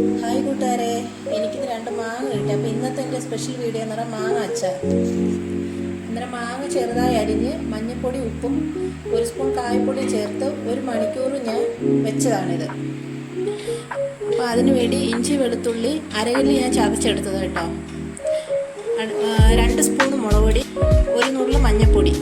Hi കൂട്ടുകാരെ. എനിക്കിത് രണ്ട് മാങ്ങ കിട്ടി. അപ്പോൾ ഇന്നത്തെ എന്റെ സ്പെഷ്യൽ വീഡിയോ എന്ന് പറഞ്ഞാൽ മാങ്ങ അച്ചാർ. അന്നേരം മാങ്ങ ചെറുതായി അരിഞ്ഞ് മഞ്ഞൾപ്പൊടി ഉപ്പും ഒരു സ്പൂൺ കായപ്പൊടി ചേർത്ത് ഒരു മണിക്കൂർ ഞാൻ വെച്ചതാണിത്. അപ്പോൾ അതിന് വേണ്ടി ഇഞ്ചി വെളുത്തുള്ളി അരകല്ലി ഞാൻ ചതച്ചെടുത്തത് കേട്ടോ. രണ്ട് സ്പൂൺ മുളക് പൊടി ഒരു നുള്ളു മഞ്ഞൾപ്പൊടി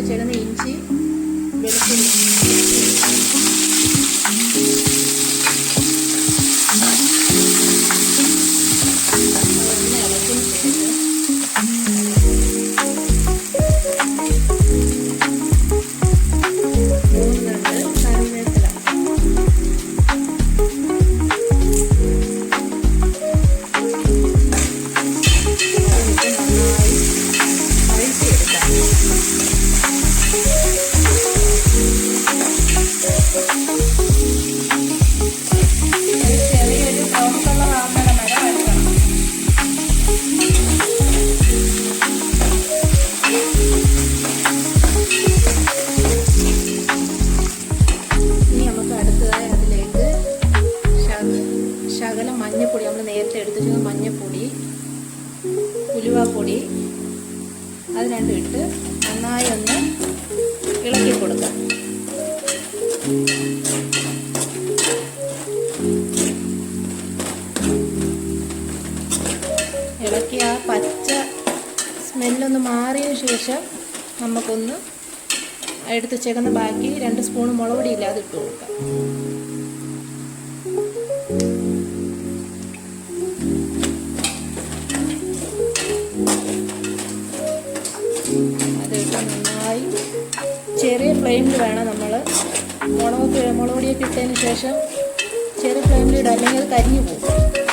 നമ്മൾ ചതച്ച് വെച്ചേക്കുന്ന ശകലം മഞ്ഞപ്പൊടി. നമ്മൾ നേരത്തെ എടുത്തു മഞ്ഞപ്പൊടി ഉലുവാപ്പൊടി. അത് രണ്ടും ഇട്ട് നന്നായി ഒന്ന് ഇളക്കി കൊടുക്കാം ഇളക്കി ആ പച്ച സ്മെല്ലൊന്ന് മാറിയതിന് ശേഷം നമുക്കൊന്ന് എടുത്ത് വെച്ചേക്കുന്ന ബാക്കി രണ്ട് സ്പൂൺ മുളകുപൊടി ഇല്ലാതെ ഇട്ട് കൊടുക്കാം ചെറിയ ഫ്ലെയിമിൽ വേണം നമ്മൾ മുളക് മുളക് പൊടിയൊക്കെ ഇട്ടതിന് ശേഷം ചെറിയ ഫ്ലെയിമിൽ ഇടാം അല്ലെങ്കിൽ അത് കരിഞ്ഞു പോകും.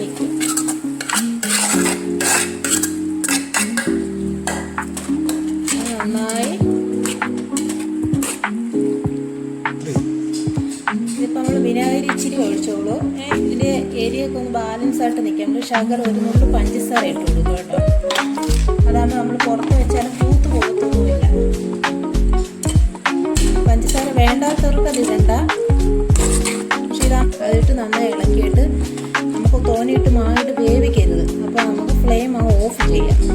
നീട്ടി നിൽക്കും നന്നായി. ഇതിപ്പോൾ നമ്മൾ വിനാഗിരി ഇച്ചിരി ഒഴിച്ചോളൂ. ഇതിന്റെ ഏരിയ ബാലൻസ് ആയിട്ട് നിൽക്കാം നമ്മൾ ഒരു നുള്ളു പഞ്ചസാര ഇട്ട് കൊടുക്കും കേട്ടോ. അതാകുമ്പോൾ നമ്മൾ പുറത്ത് വെച്ചാലും പൂത്ത് പോകത്തൊന്നുമില്ല. പഞ്ചസാര വേണ്ടാത്തവർക്ക് അത് ഇടണ്ട. പക്ഷേ ഇത് ഇട്ട് നന്നായി ഇളക്കിയിട്ട് തോനെയിട്ട് മാറിയിട്ട് വേവിക്കരുത്. അപ്പോൾ നമുക്ക് ഫ്ലെയിം ആ ഓഫ് ചെയ്യാം.